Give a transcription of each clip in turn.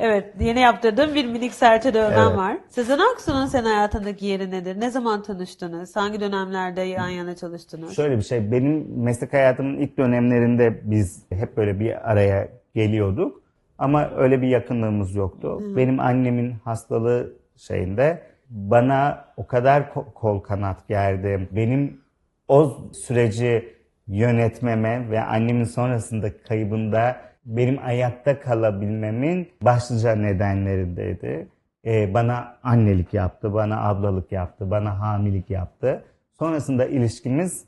Evet, yeni yaptırdığım bir minik serçe dövmen Evet. var. Sezen Aksu'nun senin hayatındaki yeri nedir? Ne zaman tanıştınız? Hangi dönemlerde yan yana çalıştınız? Şöyle bir şey, benim meslek hayatımın ilk dönemlerinde biz hep böyle bir araya geliyorduk. Ama öyle bir yakınlığımız yoktu. Benim annemin hastalığı şeyinde bana o kadar ko- kol kanat gerdi. Benim o süreci yönetmeme ve annemin sonrasında kaybında benim ayakta kalabilmemin başlıca nedenlerindeydi. Ee, bana annelik yaptı, bana ablalık yaptı, bana hamilik yaptı. Sonrasında ilişkimiz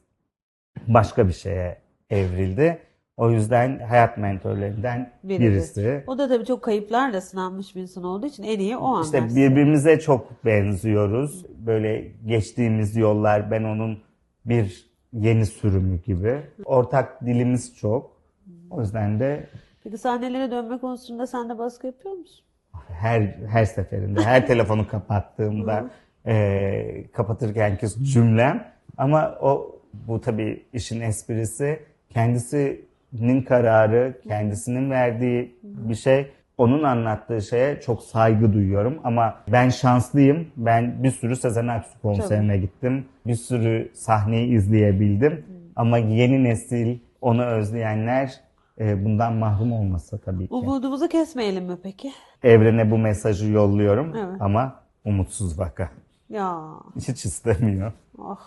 başka bir şeye evrildi. O yüzden hayat mentorlarından Biridir. birisi. O da tabii çok kayıplarla sınanmış bir insan olduğu için en iyi o anlar. İşte birbirimize çok benziyoruz. Böyle geçtiğimiz yollar ben onun bir yeni sürümü gibi. Ortak dilimiz çok. O yüzden de Peki sahnelere dönme konusunda sen de baskı yapıyor musun? her her seferinde, her telefonu kapattığımda e, kapatırkenki cümlem. Ama o bu tabii işin esprisi kendisinin kararı, kendisinin verdiği bir şey. Onun anlattığı şeye çok saygı duyuyorum ama ben şanslıyım. Ben bir sürü Sezen Aksu konserine gittim. Bir sürü sahneyi izleyebildim. Ama yeni nesil onu özleyenler e, bundan mahrum olmasa tabii ki. Umudumuzu kesmeyelim mi peki? Evrene bu mesajı yolluyorum Evet. ama umutsuz vaka. Ya Hiç istemiyor. ah.